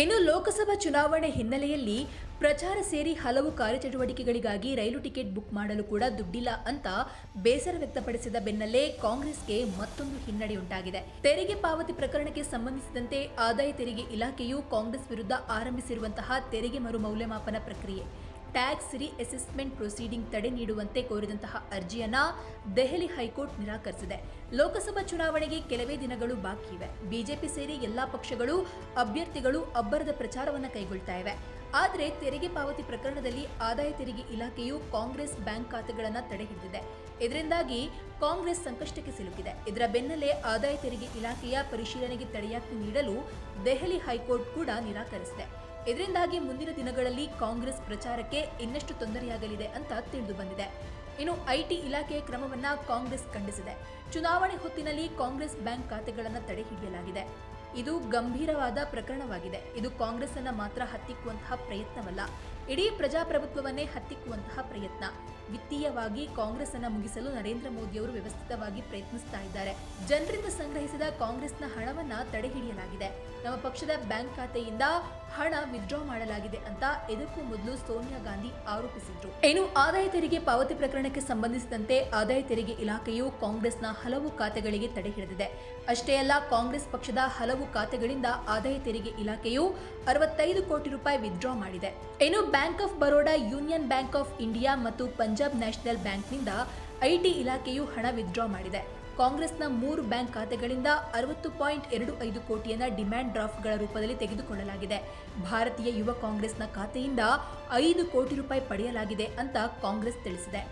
ಇನ್ನು ಲೋಕಸಭಾ ಚುನಾವಣೆ ಹಿನ್ನೆಲೆಯಲ್ಲಿ ಪ್ರಚಾರ ಸೇರಿ ಹಲವು ಕಾರ್ಯಚಟುವಟಿಕೆಗಳಿಗಾಗಿ ರೈಲು ಟಿಕೆಟ್ ಬುಕ್ ಮಾಡಲು ಕೂಡ ದುಡ್ಡಿಲ್ಲ ಅಂತ ಬೇಸರ ವ್ಯಕ್ತಪಡಿಸಿದ ಬೆನ್ನಲ್ಲೇ ಕಾಂಗ್ರೆಸ್ಗೆ ಮತ್ತೊಂದು ಹಿನ್ನಡೆಯುಂಟಾಗಿದೆ ತೆರಿಗೆ ಪಾವತಿ ಪ್ರಕರಣಕ್ಕೆ ಸಂಬಂಧಿಸಿದಂತೆ ಆದಾಯ ತೆರಿಗೆ ಇಲಾಖೆಯು ಕಾಂಗ್ರೆಸ್ ವಿರುದ್ಧ ಆರಂಭಿಸಿರುವಂತಹ ತೆರಿಗೆ ಮರು ಮೌಲ್ಯಮಾಪನ ಪ್ರಕ್ರಿಯೆ. ಟ್ಯಾಕ್ಸ್ ರೀಅಸೆಸ್ಮೆಂಟ್ ಪ್ರೊಸೀಡಿಂಗ್ ತಡೆ ನೀಡುವಂತೆ ಕೋರಿದಂತಹ ಅರ್ಜಿಯನ್ನ ದೆಹಲಿ ಹೈಕೋರ್ಟ್ ನಿರಾಕರಿಸಿದೆ. ಲೋಕಸಭಾ ಚುನಾವಣೆಗೆ ಕೆಲವೇ ದಿನಗಳು ಬಾಕಿ ಇವೆ. ಬಿಜೆಪಿ ಸೇರಿ ಎಲ್ಲಾ ಪಕ್ಷಗಳು ಅಭ್ಯರ್ಥಿಗಳು ಅಬ್ಬರದ ಪ್ರಚಾರವನ್ನ ಕೈಗೊಳ್ತಾ ಇವೆ. ಆದರೆ ತೆರಿಗೆ ಪಾವತಿ ಪ್ರಕರಣದಲ್ಲಿ ಆದಾಯ ತೆರಿಗೆ ಇಲಾಖೆಯು ಕಾಂಗ್ರೆಸ್ ಬ್ಯಾಂಕ್ ಖಾತೆಗಳನ್ನು ತಡೆ ಹಿಡಿದಿದೆ. ಇದರಿಂದಾಗಿ ಕಾಂಗ್ರೆಸ್ ಸಂಕಷ್ಟಕ್ಕೆ ಸಿಲುಕಿದೆ. ಇದರ ಬೆನ್ನಲ್ಲೇ ಆದಾಯ ತೆರಿಗೆ ಇಲಾಖೆಯ ಪರಿಶೀಲನೆಗೆ ತಡೆಯಾಜ್ಞೆ ನೀಡಲು ದೆಹಲಿ ಹೈಕೋರ್ಟ್ ಕೂಡ ನಿರಾಕರಿಸಿದೆ. ಇದರಿಂದಾಗಿ ಮುಂದಿನ ದಿನಗಳಲ್ಲಿ ಕಾಂಗ್ರೆಸ್ ಪ್ರಚಾರಕ್ಕೆ ಇನ್ನಷ್ಟು ತೊಂದರೆಯಾಗಲಿದೆ ಅಂತ ತಿಳಿದು ಬಂದಿದೆ. ಇನ್ನು ಐಟಿ ಇಲಾಖೆಯ ಕ್ರಮವನ್ನ ಕಾಂಗ್ರೆಸ್ ಖಂಡಿಸಿದೆ. ಚುನಾವಣೆ ಹೊತ್ತಿನಲ್ಲಿ ಕಾಂಗ್ರೆಸ್ ಬ್ಯಾಂಕ್ ಖಾತೆಗಳನ್ನು ತಡೆ ಹಿಡಿಯಲಾಗಿದೆ. ಇದು ಗಂಭೀರವಾದ ಪ್ರಕರಣವಾಗಿದೆ. ಇದು ಕಾಂಗ್ರೆಸ್ ಅನ್ನ ಮಾತ್ರ ಹತ್ತಿಕ್ಕುವಂತಹ ಪ್ರಯತ್ನವಲ್ಲ. ಇಡೀ ಪ್ರಜಾಪ್ರಭುತ್ವವನ್ನೇ ಹತ್ತಿಕ್ಕುವಂತಹ ಪ್ರಯತ್ನ. ವಿತ್ತೀಯವಾಗಿ ಕಾಂಗ್ರೆಸ್ ಅನ್ನ ಮುಗಿಸಲು ನರೇಂದ್ರ ಮೋದಿಯವರು ವ್ಯವಸ್ಥಿತವಾಗಿ ಪ್ರಯತ್ನಿಸ್ತಾ ಇದ್ದಾರೆ. ಜನರಿಂದ ಸಂಗ್ರಹಿಸಿದ ಕಾಂಗ್ರೆಸ್ನ ಹಣವನ್ನ ತಡೆ ಹಿಡಿಯಲಾಗಿದೆ ನಮ್ಮ ಪಕ್ಷದ ಬ್ಯಾಂಕ್ ಖಾತೆಯಿಂದ ಹಣ ವಿತ್ಡ್ರಾ ಮಾಡಲಾಗಿದೆ ಅಂತ ಇದಕ್ಕೂ ಮೊದಲು ಸೋನಿಯಾ ಗಾಂಧಿ ಆರೋಪಿಸಿದ್ರು. ಇನ್ನು ಆದಾಯ ತೆರಿಗೆ ಪಾವತಿ ಪ್ರಕರಣಕ್ಕೆ ಸಂಬಂಧಿಸಿದಂತೆ ಆದಾಯ ತೆರಿಗೆ ಇಲಾಖೆಯು ಕಾಂಗ್ರೆಸ್ನ ಹಲವು ಖಾತೆಗಳಿಗೆ ತಡೆ ಹಿಡಿದಿದೆ. ಅಷ್ಟೇ ಅಲ್ಲ, ಕಾಂಗ್ರೆಸ್ ಪಕ್ಷದ ಹಲವು ಖಾತೆಗಳಿಂದ ಆದಾಯ ತೆರಿಗೆ ಇಲಾಖೆಯು ಅರವತ್ತೈದು ಕೋಟಿ ರೂಪಾಯಿ ವಿತ್ಡ್ರಾ ಮಾಡಿದೆ. ಇನ್ನು Bank of Baroda, Union Bank of India ಮತ್ತು ಪಂಜಾಬ್ ನ್ಯಾಷನಲ್ ಬ್ಯಾಂಕ್ನಿಂದ ಐಟಿ ಇಲಾಖೆಯು ಹಣ ವಿತ್ಡ್ರಾ ಮಾಡಿದೆ. ಕಾಂಗ್ರೆಸ್ನ ಮೂರು ಬ್ಯಾಂಕ್ ಖಾತೆಗಳಿಂದ ಅರವತ್ತು ಪಾಯಿಂಟ್ ಎರಡು ಐದು ಕೋಟಿಯನ್ನ ಡಿಮ್ಯಾಂಡ್ ಡ್ರಾಫ್ಟ್ಗಳ ರೂಪದಲ್ಲಿ ತೆಗೆದುಕೊಳ್ಳಲಾಗಿದೆ. ಭಾರತೀಯ ಯುವ ಕಾಂಗ್ರೆಸ್ನ ಖಾತೆಯಿಂದ ಐದು ಕೋಟಿ ರೂಪಾಯಿ ಪಡೆಯಲಾಗಿದೆ ಅಂತ ಕಾಂಗ್ರೆಸ್ ತಿಳಿಸಿದೆ.